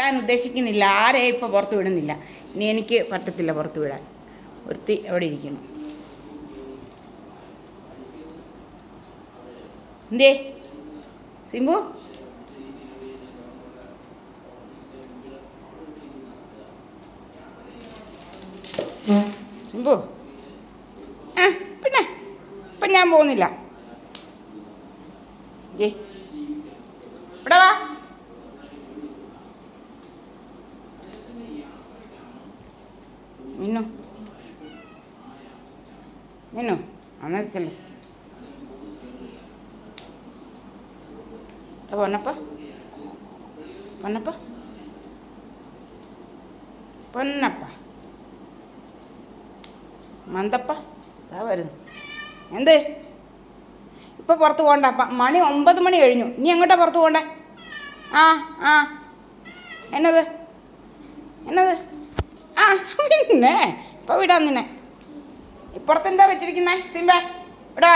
വിടാൻ ഉദ്ദേശിക്കുന്നില്ല. ആരെ ഇപ്പോൾ പുറത്ത് വിടുന്നില്ല. ഇനി എനിക്ക് പറ്റത്തില്ല പുറത്ത് വിടാൻ. ഒരുത്തി അവിടെ ഇരിക്കുന്നു. എന്തേ? സിംബു? സിംബു? ആ പിന്നെ. ഇപ്പം ഞാൻ പോകുന്നില്ല. ദേ. മിന്നു അന്നേരം ചെല്ലേ പൊന്നപ്പ. പൊന്നപ്പ. പൊന്നപ്പ. മന്തപ്പ. ഇതാ വരുന്നു. എന്ത്? ഇപ്പൊ പുറത്ത് പോകണ്ട മണി ഒമ്പത് മണി കഴിഞ്ഞു. ഇനി എങ്ങോട്ടാ പുറത്ത് പോകണ്ടേ? ആ ആ. എന്നത്? എന്നത്? ആ പിന്നെ. ഇപ്പൊ വിടാം നിന്നെ. ഇപ്പുറത്തെന്താ വെച്ചിരിക്കുന്നേ സിംബ ഇവിടെ.